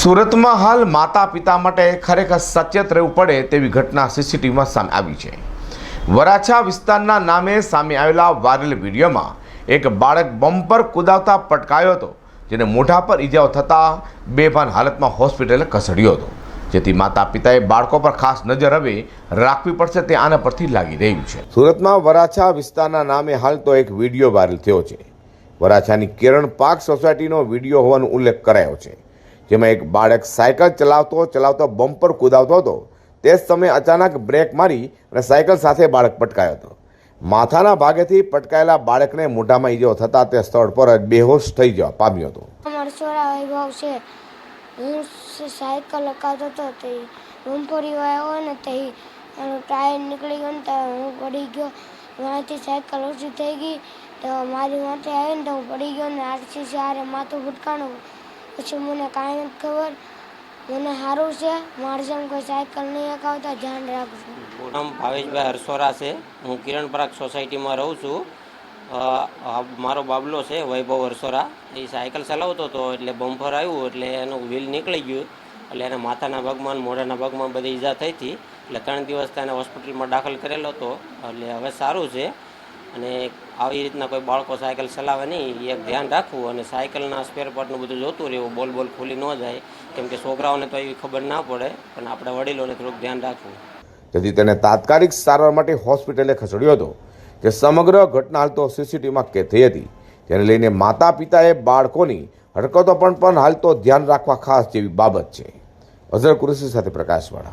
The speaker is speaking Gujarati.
સુરતમાં હાલ માતા પિતા માટે ખરેખર સચેત રહેવું પડે તેવી ઘટના સીસીટીવીમાં સામે આવી છે. વરાછા વિસ્તારના નામે સામે આવેલા વાયરલ વિડીયોમાં એક બાળક બમ્પર કુદાવતા પટકાયો હતો, જેને મોઢા પર ઈજાઓ થતાં બેભાન હાલતમાં હોસ્પિટલે ખસેડ્યો હતો. જેથી માતા પિતાએ બાળકો પર ખાસ નજર હવે રાખવી પડશે તે આના પરથી લાગી રહ્યું છે. સુરતમાં વરાછા વિસ્તારના નામે હાલ તો એક વીડિયો વાયરલ થયો છે. વરાછાની કિરણ પાર્ક સોસાયટીનો વીડિયો હોવાનો ઉલ્લેખ કરાયો છે. જેમાં એક બાળક સાયકલ ચલાવતો ચલાવતો બમ્પર કૂદાવતો હતો. તે જ સમયે અચાનક બ્રેક મારી અને સાયકલ સાથે બાળક પટકાયો હતો. માથાના ભાગેથી પટકાયેલા બાળકને મોઢામાં ઈજો થતાં તે સ્થળ પર જ બેહોશ થઈ જવા પામ્યો હતો. વૈભવ છે. હું સાયકલ લગાવતો હતો તે રૂમપોરી આવ્યો ને તે ટાયર નીકળી ગયો ને હું પડી ગયો. મારાથી સાયકલ ઓછી થઈ ગઈ. તો મારી માથે આવીને તો હું પડી ગયો ને આરસી સારે માથું ફૂટકાણું પછી મને કાંઈ નથી ખબર. મને સારું છે, મારે જેમ કોઈ સાયકલ નહીં અકાવતા ધ્યાન રાખજો. મારું નામ ભાવેશભાઈ હરસોરા છે. હું કિરણ પરાગ સોસાયટીમાં રહું છું. મારો બાબલો છે, વૈભવ હરસોરા. એ સાયકલ ચલાવતો હતો, એટલે બમ્પર આવ્યું, એટલે એનું વ્હીલ નીકળી ગયું. એટલે એને માથાના ભાગમાં મોઢાના ભાગમાં બધી ઈજા થઈ હતી. એટલે ત્રણ દિવસ તેને હોસ્પિટલમાં દાખલ કરેલો હતો. એટલે હવે સારું છે. અને આવી રીતના કોઈ બાળકો સાયકલ ચલાવે નહીં, એ ધ્યાન રાખવું અને સાયકલના સ્પેર પાર્ટનું બધું જોતું રહેવું, બોલ બોલ ખુલી ન જાય. કેમ કે છોકરાઓને તો એવી ખબર ના પડે, પણ આપણે વડીલોને થોડુંક ધ્યાન રાખવું. જેથી તેને તાત્કાલિક સારવાર માટે હોસ્પિટલે ખસેડ્યો હતો, જે સમગ્ર ઘટના હાલ તો સીસીટીવીમાં કેદ થઈ હતી. તેને લઈને માતા પિતાએ બાળકોની હરકતો પણ પણ હાલ તો ધ્યાન રાખવા ખાસ જેવી બાબત છે. અઝર કુરેશી સાથે પ્રકાશવાળા.